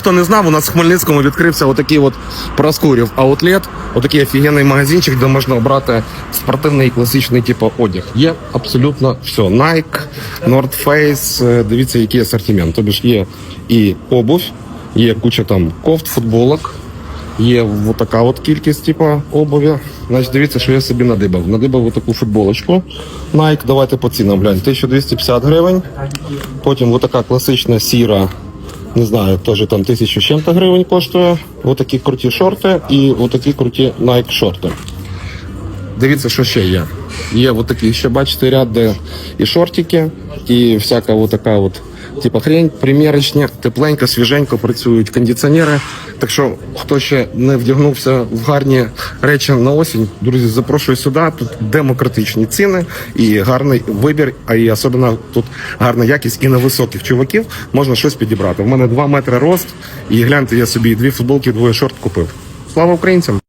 Хто не знав, у нас в Хмельницькому відкрився отакий от Проскурів аутлет, отакий офігенний магазинчик, де можна обрати спортивний класичний типу одяг. Є абсолютно все. Nike, North Face, е, дивіться, який асортимент. Тобі ж є і обувь, є куча там кофт, футболок. Є от така от кількість, типу, обуві. Значить, дивіться, що я собі надибав. Надибав отаку футболочку. Nike, давайте по цінам глянь. 1250 гривень. Потім отака класична сіра, не знаю, теж там тисячу чим-то гривень коштує. Отакі круті шорти і отакі круті Nike шорти. Дивіться, що ще є. Є от такі, ще бачите, ряд, де і шортики, і всяка от така от, типа хрень, примірочні, тепленько, свіженько працюють кондиціонери. Так що, хто ще не вдягнувся в гарні речі на осінь, друзі, запрошую сюди. Тут демократичні ціни і гарний вибір, а і особливо тут гарна якість і на високих чуваків можна щось підібрати. У мене 2 метри рост, і гляньте, я собі дві футболки, двоє шорт купив. Слава українцям!